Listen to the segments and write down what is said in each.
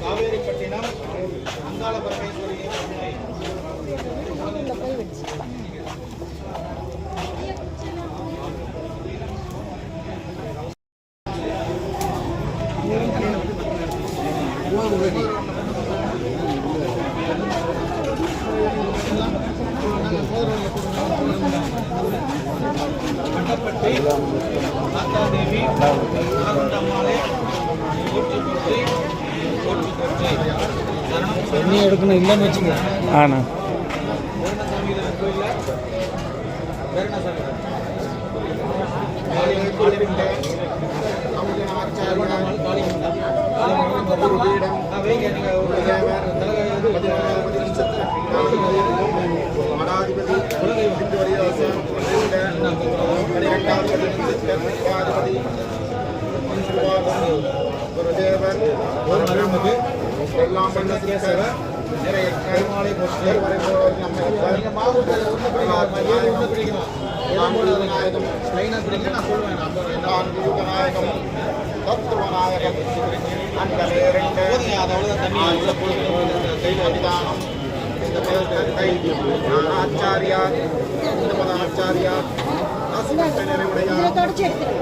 காவேரிப்பட்டினம் அங்காள தண்ணி எடுக்கணும் இல்லைன்னு வச்சுங்க ஆண்ணா பனிரெண்டாவது குருதேவர் ஒரு எல்லாம் நிறைய கருமாலை நம்ம நான் சொல்லுவேன் தத்துவநாயகம் இந்த ஆச்சாரியார் ஆச்சாரியார்.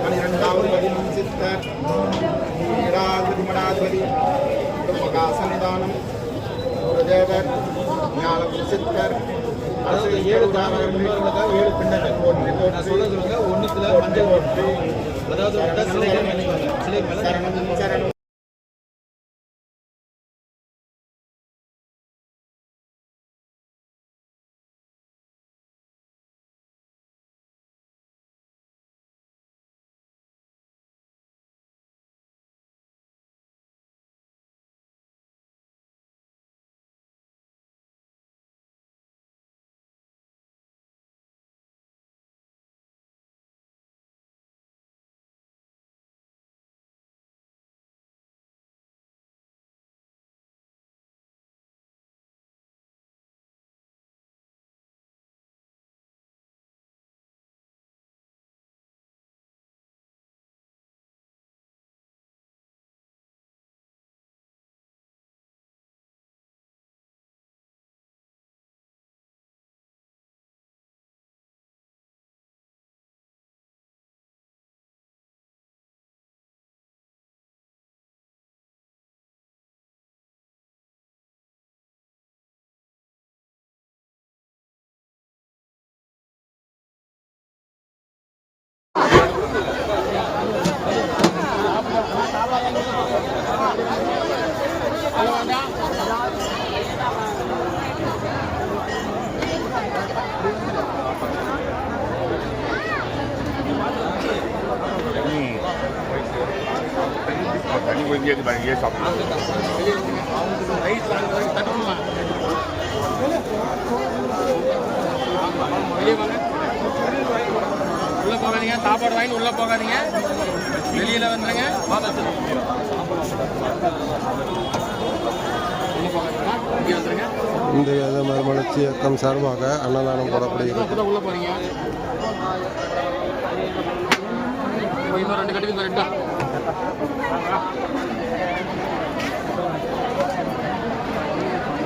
பனிரெண்டாவது பதினொன்று சித்தர் ஏழாவது மடாதிபதி மகாசன்னிதானம் குருதேவர் ஞான சித்தர் அதாவது ஏழு தாவரம் முன்னோர்களுக்காக ஏழு பின்னங்கள் போட்டு நான் சொல்ல சொல்லுங்க ஒன்றுத்துல மஞ்சள் அதாவது மேலே சிலை மேலே சரணம் சரணம். தண்ணி கொஞ்சம் இது வெளியே வாங்க உள்ள போகாதீங்க சாப்பாடு வாங்கி உள்ள போகாதீங்க. வெளியில வந்துருங்க. உள்ள போகாதீங்க இங்கே வந்துருங்க. இந்து வேத மறுமலர்ச்சி இயக்கம் சார்பாக அன்னதானம் போடப்படுகிறது. உள்ள போறீங்க. இன்னும் ரெண்டு கட்டி ரெண்டா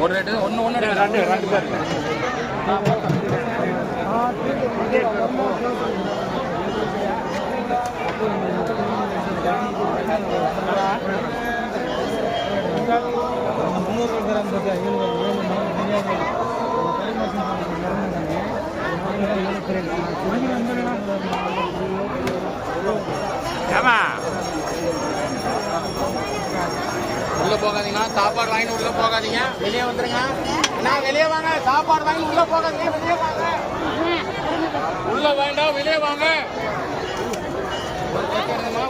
ஒரு ரேட்டு ஒன்று ஒன்று ரெண்டு ரெண்டு பேர். முன்னூறு கிராம் ஏழு ஏழு உள்ள போகாதீங்களா சாப்பாடு வாங்கி உள்ள போகாதீங்க. வெளியே வந்துருங்க. நான் வெளியே வாங்க. சாப்பாடு வாங்கி உள்ள போகாதீங்க. வெளியே வாங்க. உள்ள வேண்டாம் வெளியே வாங்க. ஒரு தட்டு எடுங்கம்மா,